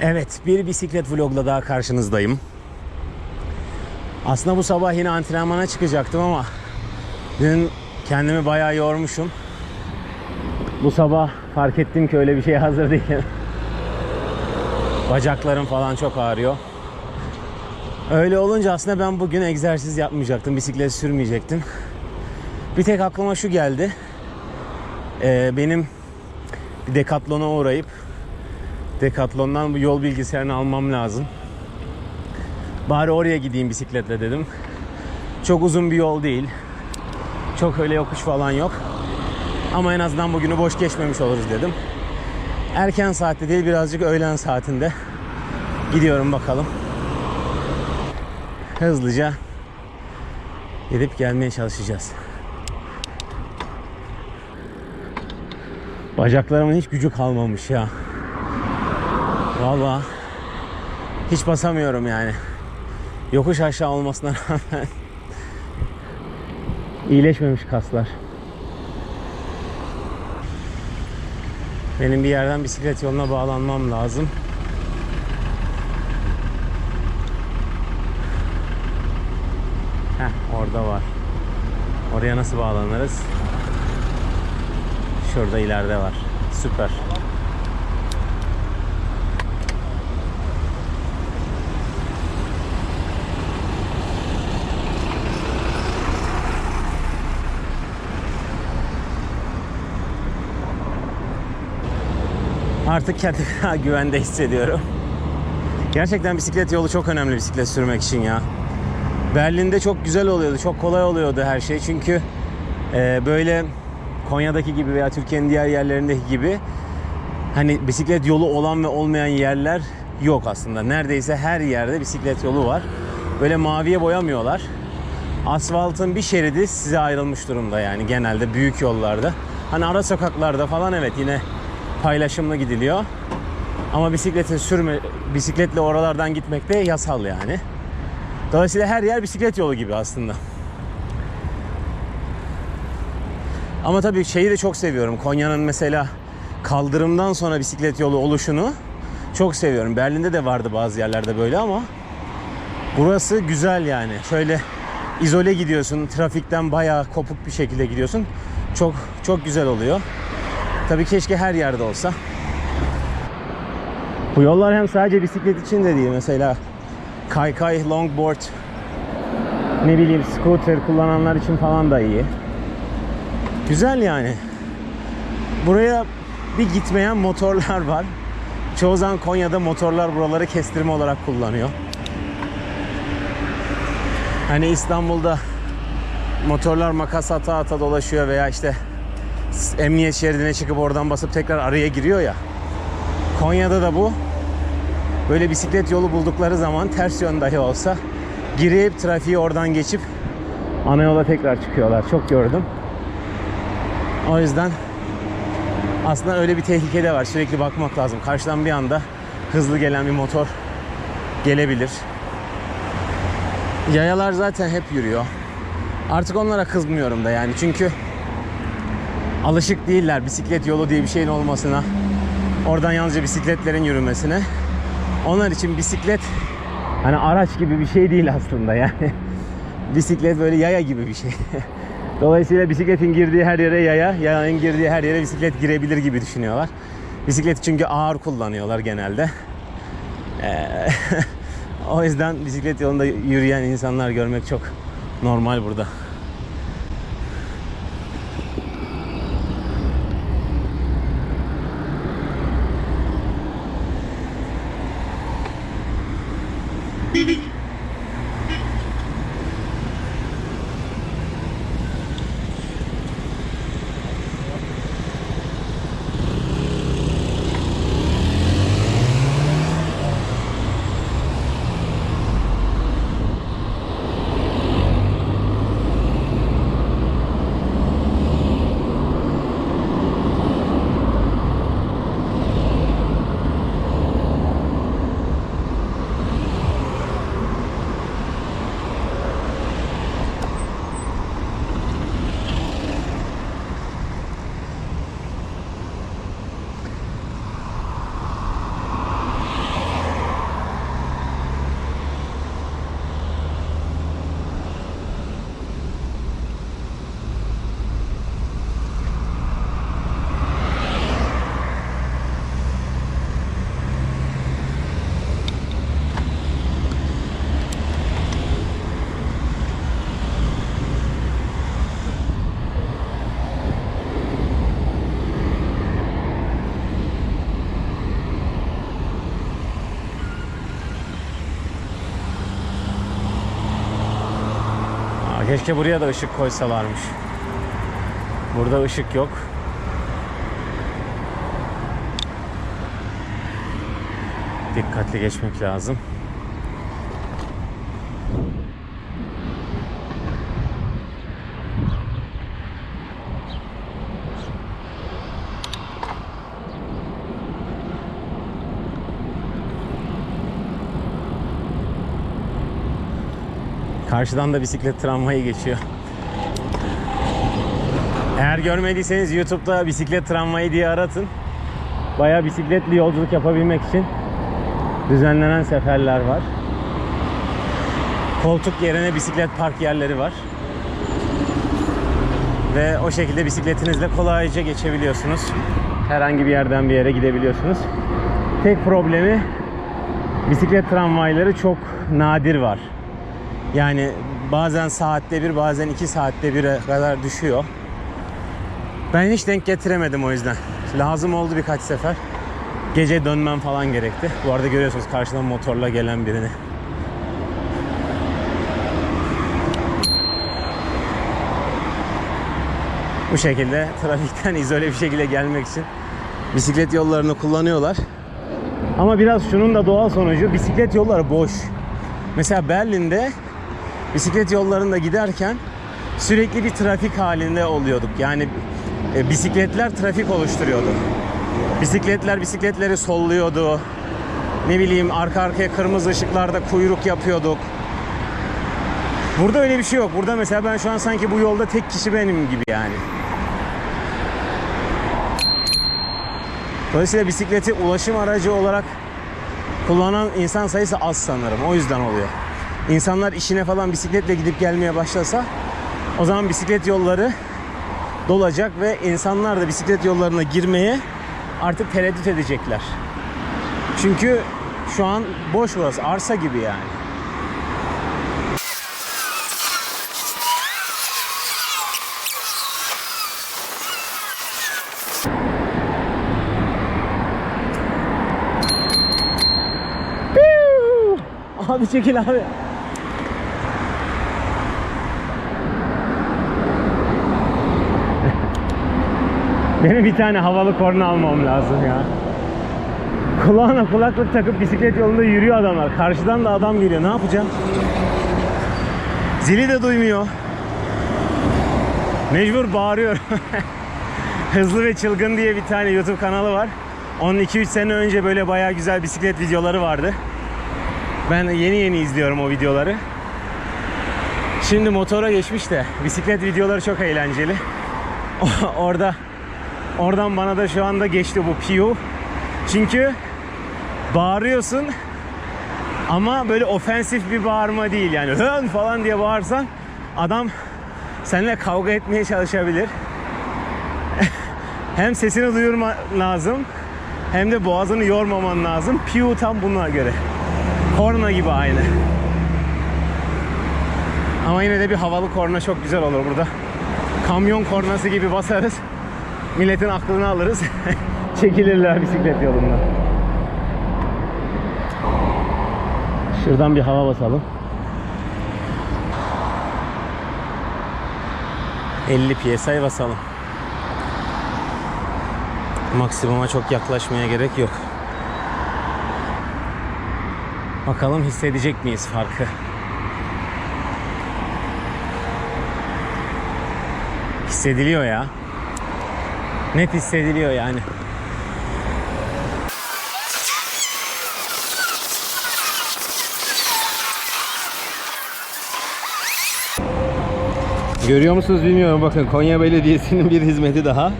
Evet, bir bisiklet vlogla daha karşınızdayım. Aslında bu sabah yine antrenmana çıkacaktım ama dün kendimi bayağı yormuşum. Bu sabah fark ettim ki öyle bir şeye hazır değilim. Bacaklarım falan çok ağrıyor. Öyle olunca aslında ben bugün egzersiz yapmayacaktım, bisiklet sürmeyecektim. Bir tek aklıma şu geldi. Ee, benim bir Decathlon'a uğrayıp Decathlon'dan bu yol bilgisayarını almam lazım. Bari oraya gideyim bisikletle dedim. Çok uzun bir yol değil. Çok öyle yokuş falan yok. Ama en azından bugünü boş geçmemiş oluruz dedim. Erken saatte değil birazcık öğlen saatinde gidiyorum bakalım. Hızlıca gidip gelmeye çalışacağız. Bacaklarımın hiç gücü kalmamış ya. Valla hiç basamıyorum yani. Yokuş aşağı olmasına rağmen iyileşmemiş kaslar. Benim bir yerden bisiklet yoluna bağlanmam lazım. Heh, orada var. Oraya nasıl bağlanırız? Şurada ileride var. Süper. Artık kendimi daha güvende hissediyorum. Gerçekten bisiklet yolu çok önemli bisiklet sürmek için ya. Berlin'de çok güzel oluyordu, çok kolay oluyordu her şey. Çünkü e, böyle Konya'daki gibi veya Türkiye'nin diğer yerlerindeki gibi hani bisiklet yolu olan ve olmayan yerler yok aslında. Neredeyse her yerde bisiklet yolu var. Böyle maviye boyamıyorlar. Asfaltın bir şeridi size ayrılmış durumda yani genelde büyük yollarda. Hani ara sokaklarda falan evet yine paylaşımlı gidiliyor. Ama bisikletin sürme bisikletle oralardan gitmek de yasal yani. Dolayısıyla her yer bisiklet yolu gibi aslında. Ama tabii şeyi de çok seviyorum. Konya'nın mesela kaldırımdan sonra bisiklet yolu oluşunu çok seviyorum. Berlin'de de vardı bazı yerlerde böyle ama burası güzel yani. Şöyle izole gidiyorsun. Trafikten bayağı kopuk bir şekilde gidiyorsun. Çok çok güzel oluyor. Tabii keşke her yerde olsa. Bu yollar hem sadece bisiklet için de değil. Mesela kaykay, longboard, ne bileyim scooter kullananlar için falan da iyi. Güzel yani. Buraya bir gitmeyen motorlar var. Çoğu zaman Konya'da motorlar buraları kestirme olarak kullanıyor. Hani İstanbul'da motorlar makas ata ata dolaşıyor veya işte emniyet şeridine çıkıp oradan basıp tekrar araya giriyor ya. Konya'da da bu. Böyle bisiklet yolu buldukları zaman ters yön dahi olsa girip trafiği oradan geçip ana yola tekrar çıkıyorlar. Çok gördüm. O yüzden aslında öyle bir tehlike de var. Sürekli bakmak lazım. Karşıdan bir anda hızlı gelen bir motor gelebilir. Yayalar zaten hep yürüyor. Artık onlara kızmıyorum da yani. Çünkü alışık değiller bisiklet yolu diye bir şeyin olmasına. Oradan yalnızca bisikletlerin yürümesine. Onlar için bisiklet hani araç gibi bir şey değil aslında yani. bisiklet böyle yaya gibi bir şey. Dolayısıyla bisikletin girdiği her yere yaya, yayanın girdiği her yere bisiklet girebilir gibi düşünüyorlar. Bisiklet çünkü ağır kullanıyorlar genelde. Ee, o yüzden bisiklet yolunda yürüyen insanlar görmek çok normal burada. Keşke buraya da ışık koysalarmış. Burada ışık yok. Dikkatli geçmek lazım. Karşıdan da bisiklet tramvayı geçiyor. Eğer görmediyseniz YouTube'da bisiklet tramvayı diye aratın. Bayağı bisikletli yolculuk yapabilmek için düzenlenen seferler var. Koltuk yerine bisiklet park yerleri var. Ve o şekilde bisikletinizle kolayca geçebiliyorsunuz. Herhangi bir yerden bir yere gidebiliyorsunuz. Tek problemi bisiklet tramvayları çok nadir var. Yani bazen saatte bir bazen iki saatte bire kadar düşüyor. Ben hiç denk getiremedim o yüzden. Lazım oldu birkaç sefer. Gece dönmem falan gerekti. Bu arada görüyorsunuz karşıdan motorla gelen birini. Bu şekilde trafikten izole bir şekilde gelmek için bisiklet yollarını kullanıyorlar. Ama biraz şunun da doğal sonucu bisiklet yolları boş. Mesela Berlin'de bisiklet yollarında giderken sürekli bir trafik halinde oluyorduk. Yani e, bisikletler trafik oluşturuyordu. Bisikletler bisikletleri solluyordu. Ne bileyim arka arkaya kırmızı ışıklarda kuyruk yapıyorduk. Burada öyle bir şey yok. Burada mesela ben şu an sanki bu yolda tek kişi benim gibi yani. Dolayısıyla bisikleti ulaşım aracı olarak kullanan insan sayısı az sanırım. O yüzden oluyor. İnsanlar işine falan bisikletle gidip gelmeye başlasa o zaman bisiklet yolları dolacak ve insanlar da bisiklet yollarına girmeye artık tereddüt edecekler. Çünkü şu an boş burası. Arsa gibi yani. Abi çekil abi. Benim bir tane havalı korna almam lazım ya. Kulağına kulaklık takıp bisiklet yolunda yürüyor adamlar. Karşıdan da adam geliyor. Ne yapacağım? Zili de duymuyor. Mecbur bağırıyor. Hızlı ve Çılgın diye bir tane YouTube kanalı var. Onun 2-3 sene önce böyle bayağı güzel bisiklet videoları vardı. Ben yeni yeni izliyorum o videoları. Şimdi motora geçmiş de bisiklet videoları çok eğlenceli. Orada oradan bana da şu anda geçti bu piyo. Çünkü bağırıyorsun ama böyle ofensif bir bağırma değil yani hön falan diye bağırsan adam seninle kavga etmeye çalışabilir. hem sesini duyurma lazım hem de boğazını yormaman lazım. Piyo tam buna göre. Korna gibi aynı. Ama yine de bir havalı korna çok güzel olur burada. Kamyon kornası gibi basarız. Milletin aklını alırız. Çekilirler bisiklet yolundan. Şuradan bir hava basalım. 50 piyasaya basalım. Maksimuma çok yaklaşmaya gerek yok. Bakalım hissedecek miyiz farkı? Hissediliyor ya. Net hissediliyor yani. Görüyor musunuz bilmiyorum bakın Konya Belediyesi'nin bir hizmeti daha.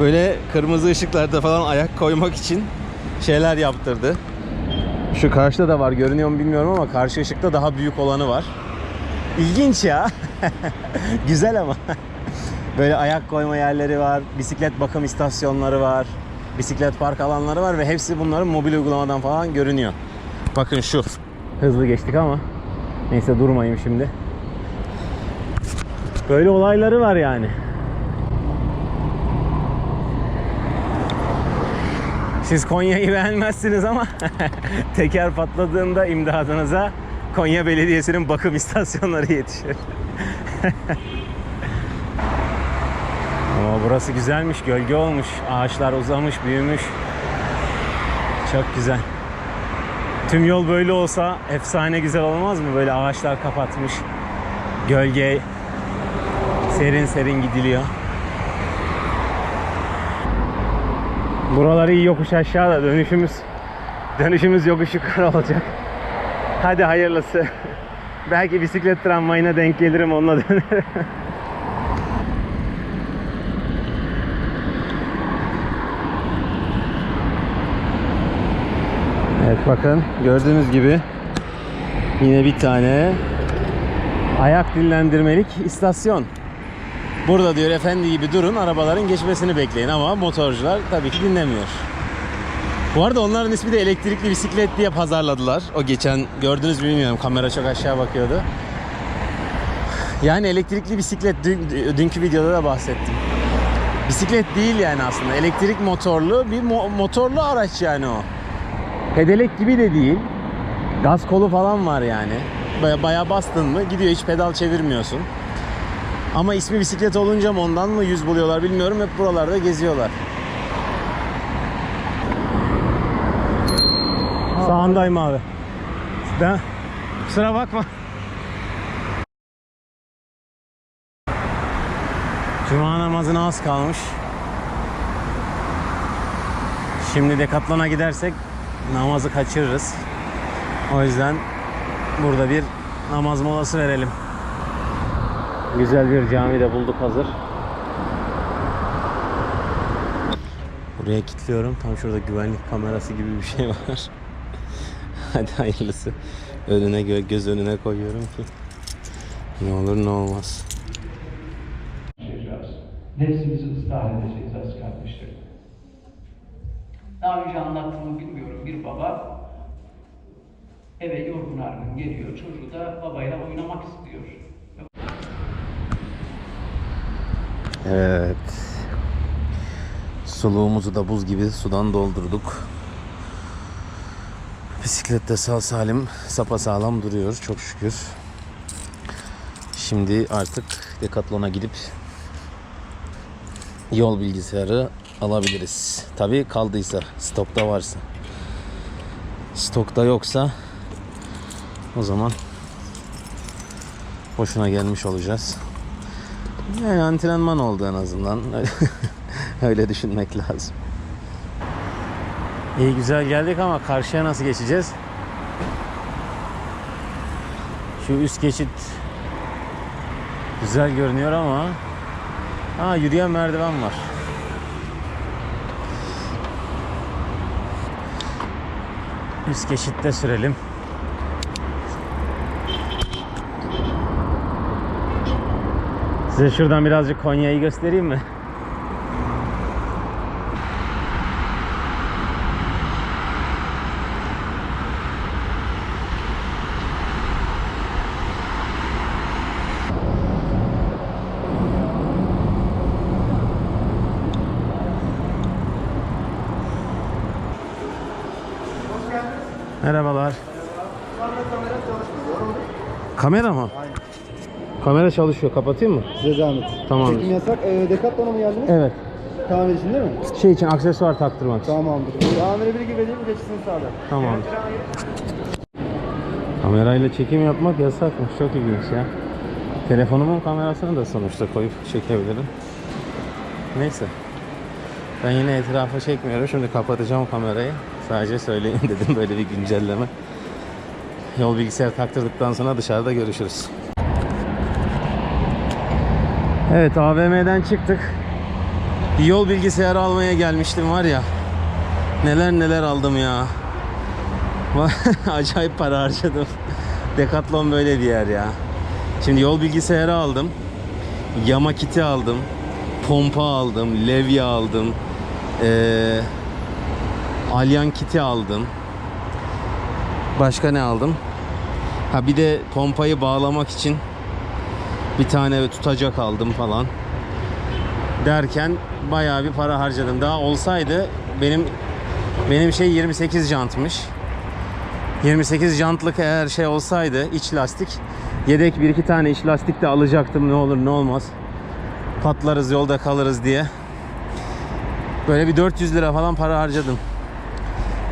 Böyle kırmızı ışıklarda falan ayak koymak için şeyler yaptırdı. Şu karşıda da var görünüyor mu bilmiyorum ama karşı ışıkta daha büyük olanı var. İlginç ya. Güzel ama. Böyle ayak koyma yerleri var, bisiklet bakım istasyonları var, bisiklet park alanları var ve hepsi bunların mobil uygulamadan falan görünüyor. Bakın şu. Hızlı geçtik ama neyse durmayayım şimdi. Böyle olayları var yani. Siz Konya'yı beğenmezsiniz ama teker patladığında imdadınıza Konya Belediyesi'nin bakım istasyonları yetişir. Ama burası güzelmiş, gölge olmuş. Ağaçlar uzamış, büyümüş. Çok güzel. Tüm yol böyle olsa efsane güzel olmaz mı? Böyle ağaçlar kapatmış. Gölge serin serin gidiliyor. Buralar iyi yokuş aşağıda dönüşümüz dönüşümüz yokuş yukarı olacak. Hadi hayırlısı. Belki bisiklet tramvayına denk gelirim onunla dönerim. Evet bakın gördüğünüz gibi yine bir tane ayak dinlendirmelik istasyon. Burada diyor efendi gibi durun arabaların geçmesini bekleyin ama motorcular tabii ki dinlemiyor. Bu arada onların ismi de elektrikli bisiklet diye pazarladılar. O geçen gördünüz mü bilmiyorum kamera çok aşağı bakıyordu. Yani elektrikli bisiklet dün, dünkü videoda da bahsettim. Bisiklet değil yani aslında elektrik motorlu bir mo- motorlu araç yani o. Pedelek gibi de değil. Gaz kolu falan var yani. Baya, bayağı bastın mı gidiyor hiç pedal çevirmiyorsun. Ama ismi bisiklet olunca mı ondan mı yüz buluyorlar bilmiyorum. Hep buralarda geziyorlar. Sağındayım abi. Ben, kusura bakma. Cuma namazına az kalmış. Şimdi Decathlon'a gidersek namazı kaçırırız. O yüzden burada bir namaz molası verelim. Güzel bir cami de bulduk hazır. Buraya kilitliyorum. Tam şurada güvenlik kamerası gibi bir şey var. Hadi hayırlısı. Önüne gö- göz önüne koyuyorum ki ne olur ne olmaz. Nefsimizi ıslah edeceğiz aziz kardeşlerim. Daha önce anlattığımı bilmiyorum. Bir baba eve yorgun argın geliyor. Çocuğu da babayla oynamak istiyor. Evet. Suluğumuzu da buz gibi sudan doldurduk. Bisiklet de sağ salim sapasağlam duruyor çok şükür. Şimdi artık Decathlon'a gidip yol bilgisayarı alabiliriz. Tabii kaldıysa, stokta varsa. Stokta yoksa o zaman boşuna gelmiş olacağız. Yani antrenman oldu en azından. Öyle düşünmek lazım. İyi güzel geldik ama karşıya nasıl geçeceğiz? Şu üst geçit güzel görünüyor ama ha yürüyen merdiven var. Üst geçitte sürelim. Size şuradan birazcık Konya'yı göstereyim mi? Merhabalar. Kamera mı? Çalışıyor. Kapatayım mı? Size zahmet. Tamamdır. Çekim yasak. Ee, Decathlon'a mı geldiniz? Evet. Tamir için değil mi? Şey için aksesuar taktırmak için. Tamamdır. Amire bilgi vereyim geçsin sağda. Tamam. Kamerayla çekim yapmak yasakmış. Çok ilginç ya. Telefonumun kamerasını da sonuçta koyup çekebilirim. Neyse. Ben yine etrafa çekmiyorum. Şimdi kapatacağım kamerayı. Sadece söyleyeyim dedim böyle bir güncelleme. Yol bilgisayar taktırdıktan sonra dışarıda görüşürüz. Evet AVM'den çıktık. Bir yol bilgisayarı almaya gelmiştim var ya. Neler neler aldım ya. Acayip para harcadım. Decathlon böyle bir yer ya. Şimdi yol bilgisayarı aldım. Yama kiti aldım. Pompa aldım. Levye aldım. Ee, alyan kiti aldım. Başka ne aldım? Ha bir de pompayı bağlamak için bir tane tutacak aldım falan. Derken bayağı bir para harcadım. Daha olsaydı benim benim şey 28 jantmış. 28 jantlık eğer şey olsaydı iç lastik Yedek bir iki tane iç lastik de alacaktım ne olur ne olmaz. Patlarız yolda kalırız diye. Böyle bir 400 lira falan para harcadım.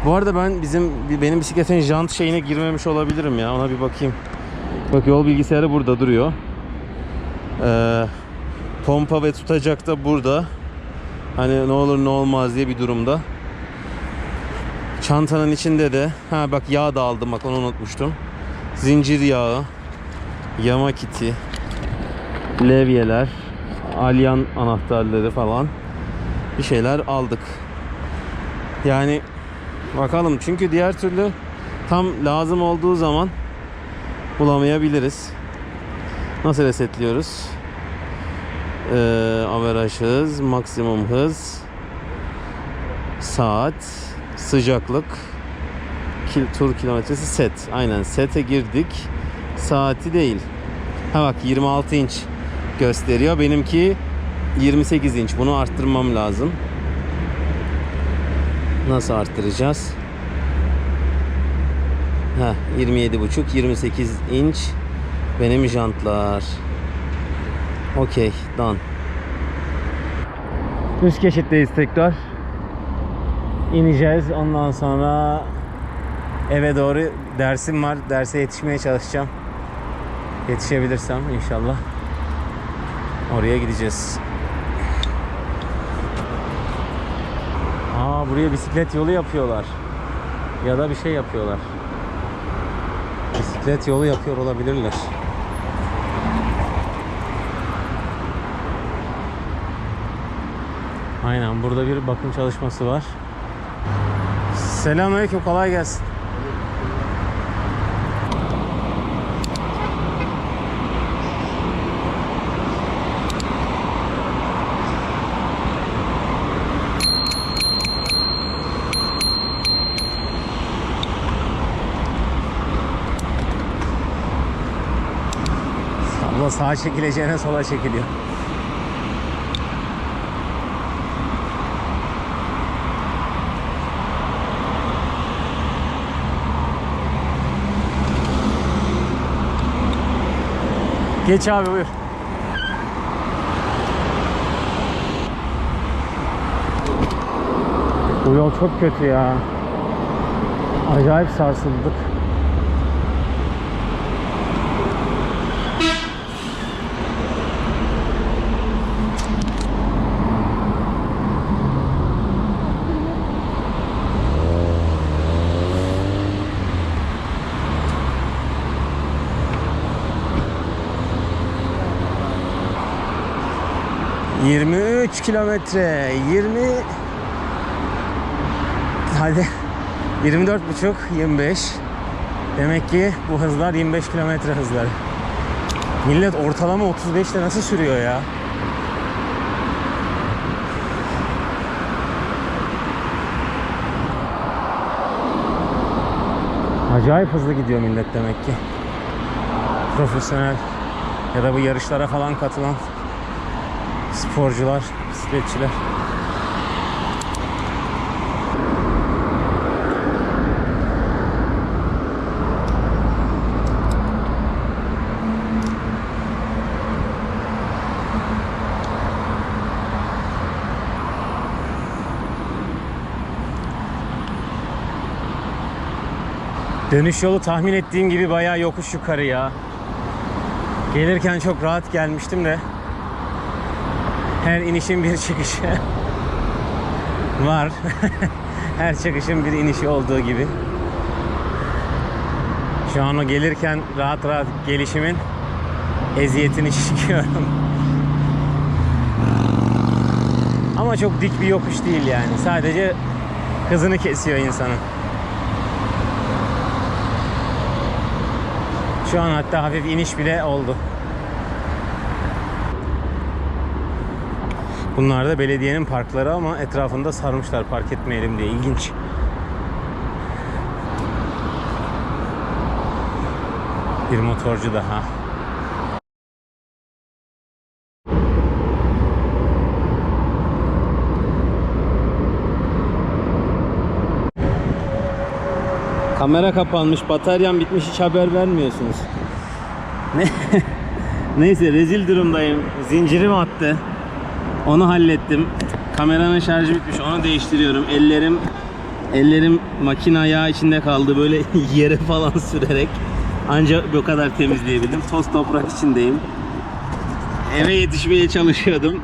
Bu arada ben bizim benim bisikletin jant şeyine girmemiş olabilirim ya. Ona bir bakayım. Bak yol bilgisayarı burada duruyor. Ee, pompa ve tutacak da burada. Hani ne olur ne olmaz diye bir durumda. Çantanın içinde de ha bak yağ da aldım bak onu unutmuştum. Zincir yağı, yama kiti, levyeler, alyan anahtarları falan bir şeyler aldık. Yani bakalım çünkü diğer türlü tam lazım olduğu zaman bulamayabiliriz. Nasıl resetliyoruz? Ee, averaj hız, maksimum hız, saat, sıcaklık, kil, tur kilometresi set. Aynen sete girdik. Saati değil. Ha bak 26 inç gösteriyor. Benimki 28 inç. Bunu arttırmam lazım. Nasıl arttıracağız? Ha 27,5 28 inç benim jantlar. Okey, done. Üst geçitteyiz tekrar. İneceğiz. Ondan sonra eve doğru dersim var. Derse yetişmeye çalışacağım. Yetişebilirsem inşallah. Oraya gideceğiz. Aa buraya bisiklet yolu yapıyorlar. Ya da bir şey yapıyorlar. Bisiklet yolu yapıyor olabilirler. Aynen burada bir bakım çalışması var. Selamünaleyküm kolay gelsin. Abla sağa çekileceğine sola çekiliyor. Geç abi buyur. Bu yol çok kötü ya. Acayip sarsıldık. ...23 kilometre... ...20... ...hadi... ...24 buçuk... ...25... ...demek ki bu hızlar 25 kilometre hızları... ...millet ortalama 35'te nasıl sürüyor ya... Acayip hızlı gidiyor millet demek ki. Profesyonel ya da bu yarışlara falan katılan sporcular, bisikletçiler. Dönüş yolu tahmin ettiğim gibi bayağı yokuş yukarı ya. Gelirken çok rahat gelmiştim de her inişin bir çıkışı var. her çıkışın bir inişi olduğu gibi. Şu an o gelirken rahat rahat gelişimin eziyetini çekiyorum. Ama çok dik bir yokuş değil yani. Sadece hızını kesiyor insanın. Şu an hatta hafif iniş bile oldu. Bunlar da belediyenin parkları ama etrafında sarmışlar park etmeyelim diye. İlginç. Bir motorcu daha. Kamera kapanmış, bataryam bitmiş hiç haber vermiyorsunuz. Ne? Neyse rezil durumdayım. Zincirim attı. Onu hallettim. Kameranın şarjı bitmiş. Onu değiştiriyorum. Ellerim ellerim makine yağı içinde kaldı. Böyle yere falan sürerek ancak bu kadar temizleyebildim. Toz toprak içindeyim. Eve yetişmeye çalışıyordum.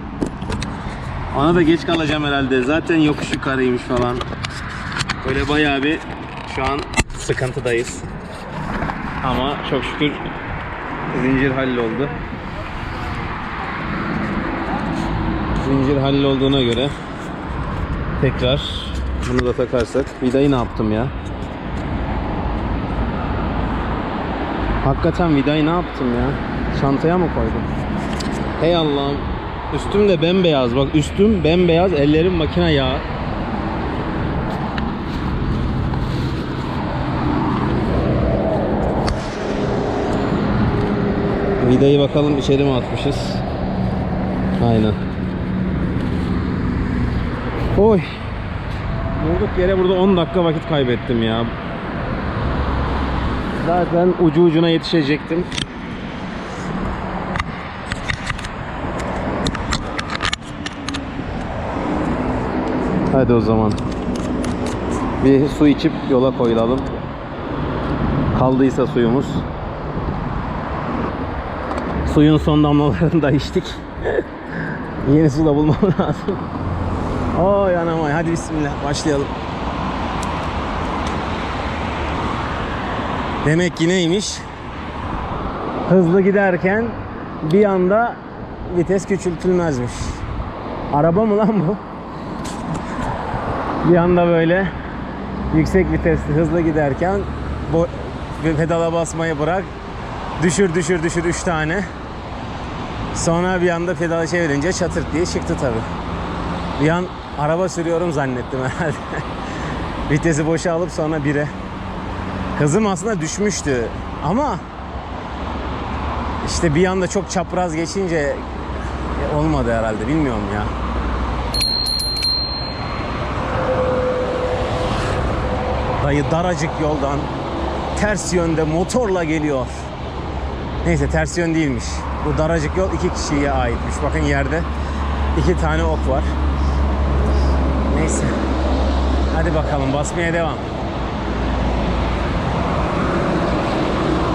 Ona da geç kalacağım herhalde. Zaten yokuş yukarıymış falan. Böyle bayağı bir şu an sıkıntıdayız. Ama çok şükür zincir halloldu. Zincir hallolduğuna göre tekrar bunu da takarsak vidayı ne yaptım ya? Hakikaten vidayı ne yaptım ya? Çantaya mı koydum? Hey Allah'ım. Üstüm de bembeyaz. Bak üstüm bembeyaz, ellerim makine yağı. Vidayı bakalım içeri mi atmışız? Aynen. Oy. Durduk yere burada 10 dakika vakit kaybettim ya. Zaten ucu ucuna yetişecektim. Hadi o zaman. Bir su içip yola koyulalım. Kaldıysa suyumuz. Suyun son damlalarını da içtik. Yeni su da bulmam lazım. Oy anam ay. Hadi bismillah başlayalım. Demek ki neymiş? Hızlı giderken bir anda vites küçültülmezmiş. Araba mı lan bu? Bir anda böyle yüksek vitesli hızlı giderken bu pedala basmayı bırak düşür düşür düşür 3 tane sonra bir anda pedalı çevirince çatırt diye çıktı tabi bir an araba sürüyorum zannettim herhalde vitesi boşa alıp sonra bire hızım aslında düşmüştü ama işte bir anda çok çapraz geçince olmadı herhalde bilmiyorum ya Dayı daracık yoldan ters yönde motorla geliyor. Neyse ters yön değilmiş. Bu daracık yol iki kişiye aitmiş. Bakın yerde iki tane ok var. Neyse. Hadi bakalım basmaya devam.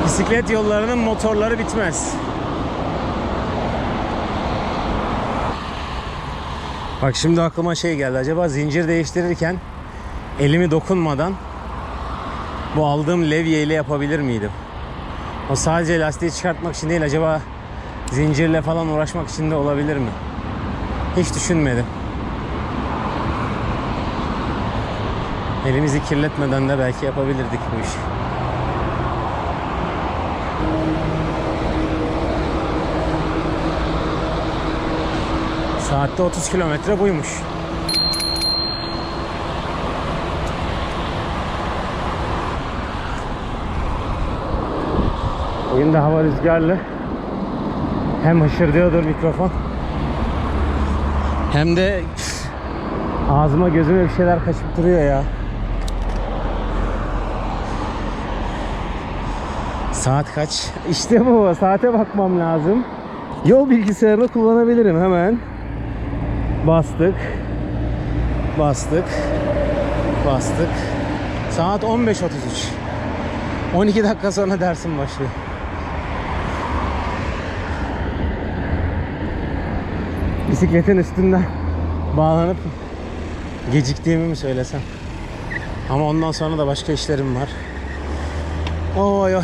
Bisiklet yollarının motorları bitmez. Bak şimdi aklıma şey geldi. Acaba zincir değiştirirken elimi dokunmadan bu aldığım levyeyle yapabilir miydim? O sadece lastiği çıkartmak için değil acaba zincirle falan uğraşmak için de olabilir mi? Hiç düşünmedim. Elimizi kirletmeden de belki yapabilirdik bu işi. Saatte 30 kilometre buymuş. Bugün de hava rüzgarlı. Hem hışırdıyordur mikrofon. Hem de ağzıma gözüme bir şeyler kaçıp duruyor ya. Saat kaç? İşte bu. Saate bakmam lazım. Yol bilgisayarını kullanabilirim hemen. Bastık. Bastık. Bastık. Saat 15.33. 12 dakika sonra dersim başlıyor. Bisikletin üstünden bağlanıp geciktiğimi mi söylesem? Ama ondan sonra da başka işlerim var. Oy oy.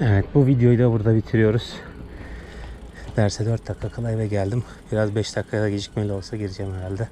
Evet bu videoyu da burada bitiriyoruz. Derse 4 dakika kala eve geldim. Biraz 5 dakikaya gecikmeli olsa gireceğim herhalde.